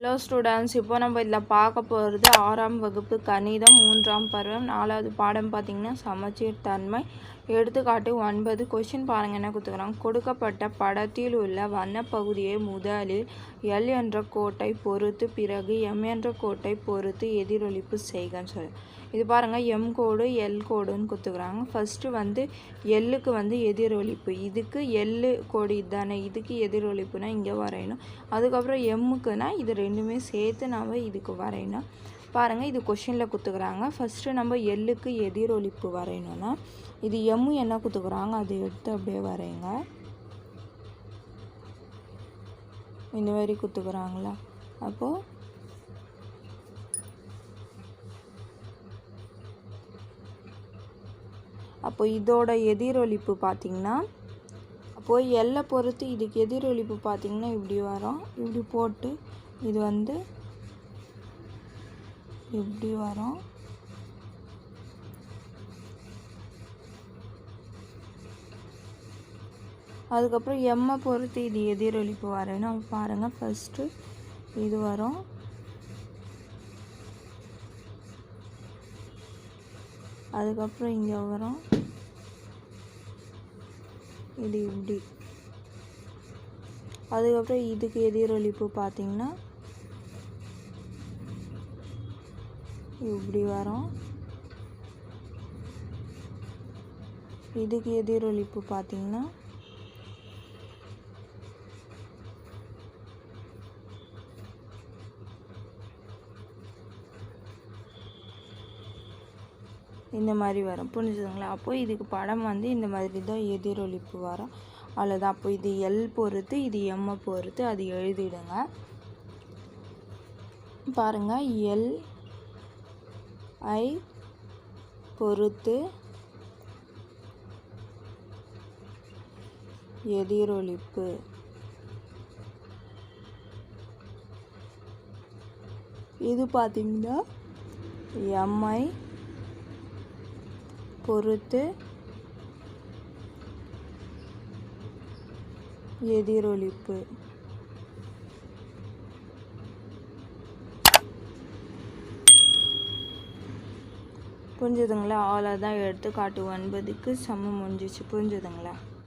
Hello students இப்போ நம்ம இதில் பார்க்க போகிறது ஆறாம் வகுப்பு கணிதம் மூன்றாம் பருவம் நாலாவது பாடம் பார்த்திங்கன்னா சமச்சீர் தன்மை எடுத்துக்காட்டு ஒன்பது கொஷின் பாருங்கள் என்ன கொடுத்துக்கிறாங்க கொடுக்கப்பட்ட படத்தில் உள்ள வண்ணப்பகுதியை முதலில் எல் என்ற கோட்டை பொறுத்து பிறகு எம் என்ற கோட்டை பொறுத்து எதிரொலிப்பு செய்கன்னு சொல்லி. இது பாருங்கள் எம் கோடு எல் கோடுன்னு கொடுத்துக்கிறாங்க ஃபஸ்ட்டு வந்து எல்லுக்கு வந்து எதிரொலிப்பு. இதுக்கு எள்ளு கோடு இதுதானே இதுக்கு எதிரொலிப்புனா இங்கே வரையணும். அதுக்கப்புறம் எம்முக்குனா இது ரெண்டுமே சேர்த்து நாம் இதுக்கு வரையணும். பாருங்கள் இது கொஷினில் கொடுத்துக்கிறாங்க ஃபஸ்ட்டு நம்ம எள்ளுக்கு எதிரொலிப்பு வரையணும்னா இது எம்மு என்ன கொடுத்துக்கிறாங்க அதை எடுத்து அப்படியே வரையுங்க. இந்த மாதிரி கொடுத்துக்கிறாங்களா அப்போது அப்போ இதோட எதிரொலிப்பு பார்த்திங்கன்னா அப்போது எல்லை பொறுத்து இதுக்கு எதிரொலிப்பு பார்த்திங்கன்னா இப்படி வரும். இப்படி போட்டு இது வந்து இப்படி வரும். அதுக்கப்புறம் எம்மை பொறுத்து இது எதிரொலிப்பு வரேன்னா பாருங்கள் ஃபஸ்ட்டு இது வரும். அதுக்கப்புறம் இங்கே வரும். இது இப்படி அதுக்கப்புறம் இதுக்கு எதிரொலிப்பு பார்த்தீங்கன்னா இப்படி வரும். இதுக்கு எதிரொலிப்பு பார்த்தீங்கன்னா இந்த மாதிரி வரும். புரிஞ்சுதுங்களா? அப்போது இதுக்கு படம் வந்து இந்த மாதிரி தான் எதிரொலிப்பு வரும். அவ்வளோதான் அப்போ இது எல் பொறுத்து இது எம்மை பொறுத்து அது எழுதிடுங்க. பாருங்கள் எல் ஐ பொறுத்து எதிரொலிப்பு. இது பார்த்தீங்கன்னா எம்ஐ பொறுத்து எதிரொலிப்பு. புரிஞ்சுதுங்களா? ஆளாக தான் எடுத்து காட்டு ஒன்பதுக்கு சமம் முடிஞ்சிச்சு. புரிஞ்சுதுங்களா?